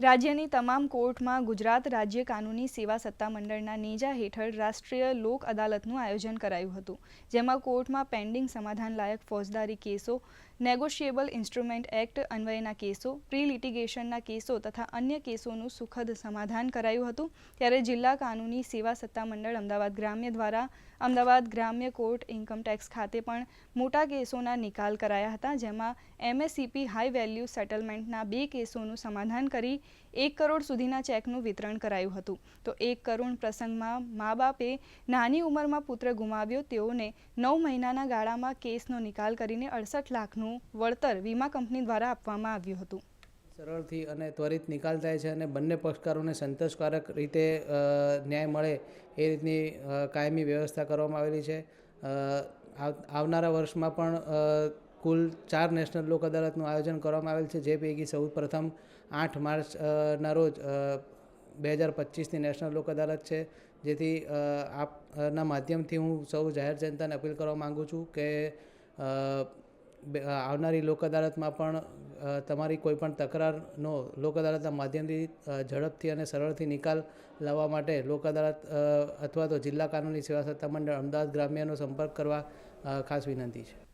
રાજ્યની તમામ કોર્ટમાં ગુજરાત રાજ્ય કાનૂની સેવા સત્તામંડળના નેજા હેઠળ રાષ્ટ્રીય લોક અદાલતનું આયોજન કરાયું હતું, જેમાં કોર્ટમાં પેન્ડિંગ સમાધાનલાયક ફોજદારી કેસો, નેગોશિયેબલ ઇન્સ્ટ્રુમેન્ટ એક્ટ અન્વયના કેસો પ્રી લિટિગેશનના કેસો તથા અન્ય કેસોનું સુખદ સમાધાન કરાયું હતું, ત્યારે જિલ્લા કાનૂની સેવા સત્તામંડળ અમદાવાદ ગ્રામ્ય દ્વારા અમદાવાદ ગ્રામ્ય કોર્ટ ઇન્કમટેક્સ ખાતે પણ મોટા કેસોના નિકાલ કરાયા હતા, જેમાં એમએસસીપી હાઈ વેલ્યુ સેટલમેન્ટના બે કેસોનું સમાધાન કરી એક કરોડ સુધીના ચેકનું વિતરણ કરાયું હતું. તો એક કરુણ પ્રસંગમાં મા બાપે નાની ઉંમરમાં પુત્ર ગુમાવ્યો. તેઓને નવ મહિનાના ગાળામાં કેસનો નિકાલ કરીને અડસઠ લાખનું વળતર વીમા કંપની દ્વારા આપવામાં આવ્યું હતું. સરળથી અને ત્વરિત નિકાલ થાય છે અને બંને પક્ષકારોને સંતોષકારક રીતે ન્યાય મળે એ રીતની કાયમી વ્યવસ્થા કરવામાં આવેલી છે. આવનારા વર્ષમાં પણ કુલ ચાર નેશનલ લોક અદાલતનું આયોજન કરવામાં આવેલ છે, જે પૈકી સૌ પ્રથમ આઠ માર્ચના રોજ બે હજાર પચીસની નેશનલ લોક અદાલત છે, જેથી આપના માધ્યમથી હું સૌ જાહેર જનતાને અપીલ કરવા માગું છું કે આવનારી લોક અદાલતમાં પણ તમારી કોઈપણ તકરારનો લોક અદાલતના માધ્યમથી ઝડપથી અને સરળથી નિકાલ લાવવા માટે લોક અદાલત અથવા તો જિલ્લા કાનૂની સેવા સત્તા મંડળ, અમદાવાદ ગ્રામ્યનો સંપર્ક કરવા ખાસ વિનંતી છે.